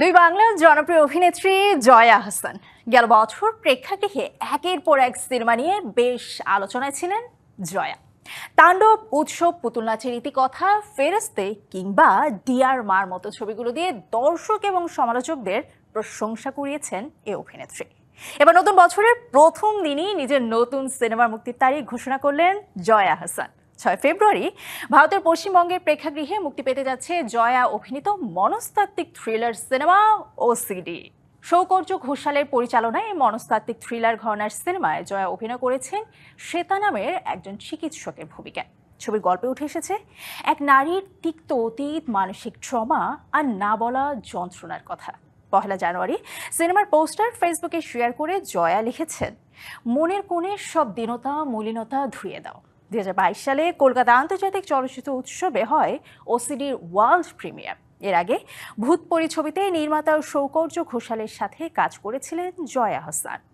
দুই বাংলার জনপ্রিয় অভিনেত্রী জয়া হাসান। গেল বছর প্রেক্ষাগৃহে একের পর এক সিনেমা নিয়ে বেশ আলোচনায় ছিলেন জয়া। তাণ্ডব, উৎসব পুতুল নাচের ইতিকথা ফেরস্তে কিংবা ডিয়ার মার মতো ছবিগুলো দিয়ে দর্শক এবং সমালোচকদের প্রশংসা কুড়িয়েছেন এ অভিনেত্রী। এবার নতুন বছরের প্রথম দিনই নিজের নতুন সিনেমার মুক্তির তারিখ ঘোষণা করলেন জয়া হাসান। ছয় ফেব্রুয়ারি ভারতের পশ্চিমবঙ্গের প্রেক্ষাগৃহে মুক্তি পেতে যাচ্ছে জয়া অভিনীত মনস্তাত্ত্বিক থ্রিলার সিনেমা ও সিডি সৌকর্য ঘোষালের পরিচালনায় এই মনস্তাত্ত্বিক থ্রিলার ঘরনার সিনেমায় জয়া অভিনয় করেছেন শ্বেতা নামের একজন চিকিৎসকের ভূমিকায়। ছবির গল্পে উঠে এসেছে, এক নারীর তিক্ত অতীত, মানসিক ট্রমা আর না বলা যন্ত্রণার কথা। পহেলা জানুয়ারি সিনেমার পোস্টার ফেসবুকে শেয়ার করে জয়া লিখেছেন, মনের কোণে সব দীনতা, মলিনতা ধুয়ে দাও। দুই হাজার বাইশ সালে কলকাতা আন্তর্জাতিক চলচ্চিত্র উৎসবে হয় ওসিডির ওয়ার্ল্ড প্রিমিয়ার। এর আগে ভূতপরি ছবিতে নির্মাতা সৌকর্য ঘোষালের সাথে কাজ করেছিলেন জয়া হাসান।